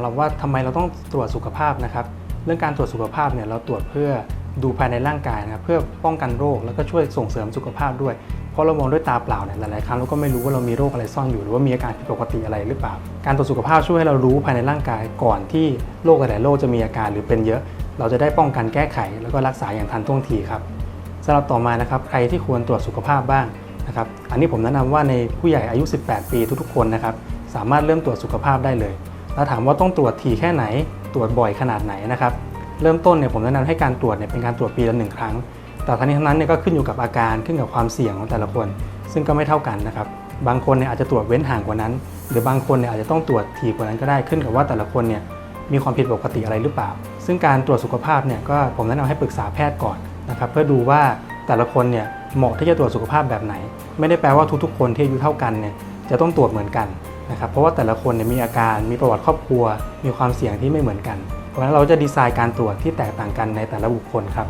หรับว่าทำไมเราต้องตรวจสุขภาพนะครับ เรื่องการตรวจสุขภาพเนี่ยเราตรวจเพื่อดูภายในร่างกายนะครับเพื่อป้องกันโรคแล้วก็ช่วยส่งเสริมสุขภาพด้วย เพราะเรามองด้วยตาเปล่าเนี่ยหลายๆครั้งเราก็ไม่รู้ว่าเรามีโรคอะไรซ่อนอยู่หรือว่ามีอาการผิดปกติอะไรหรือเปล่า การตรวจสุขภาพช่วยให้เรารู้ภายในร่างกายก่อนที่โรคหลายๆโรคจะมีอาการหรือเป็นเยอะ เราจะได้ป้องกันแก้ไข แล้วก็รักษาอย่างทันท่วงทีครับสำหรับต่อมานะครับใครที่ควรตรวจสุขภาพบ้างนะครับอันนี้ผมแนะนำว่าในผู้ใหญ่อายุ 18 ปีทุกๆ คนนะครับสามารถเริ่มตรวจสุขภาพได้เลย แล้วถามว่าต้องตรวจทีแค่ไหน ตรวจบ่อยขนาดไหนนะครับ เริ่มต้นเนี่ยผมแนะนำให้การตรวจเนี่ยเป็นการตรวจปีละหนึ่งครั้ง แต่ทั้งนี้ทั้งนั้นเนี่ยก็ขึ้นอยู่กับอาการขึ้นกับความเสี่ยงของแต่ละคน ซึ่งก็ไม่เท่ากันนะครับ บางคนเนี่ยอาจจะตรวจเว้นห่างกว่านั้น หรือบางคนเนี่ยอาจจะต้องตรวจถี่กว่านั้นก็ได้ขึ้นกับว่าแต่ละคนเนี่ยมีความผิดปกติอะไรหรือเปล่า ซึ่งการตรวจสุขภาพเนี่ยก็ผมแนะนำให้ปรึกษาแพทย์ก่อนนะครับเพื่อดูว่าแต่ละคนเนี่ยเหมาะที่จะตรวจสุขภาพแบบไหน ไม่ได้แปลว่าทุกๆ คนที่อายุเท่ากันเนี่ย จะต้องตรวจเหมือนกันนะครับเพราะว่าแต่ละคนเนี่ยมีอาการมีประวัติครอบครัว มีความเสี่ยงที่ไม่เหมือนกัน เพราะฉะนั้นเราจะดีไซน์การตรวจที่แตกต่างกันในแต่ละบุคคลครับ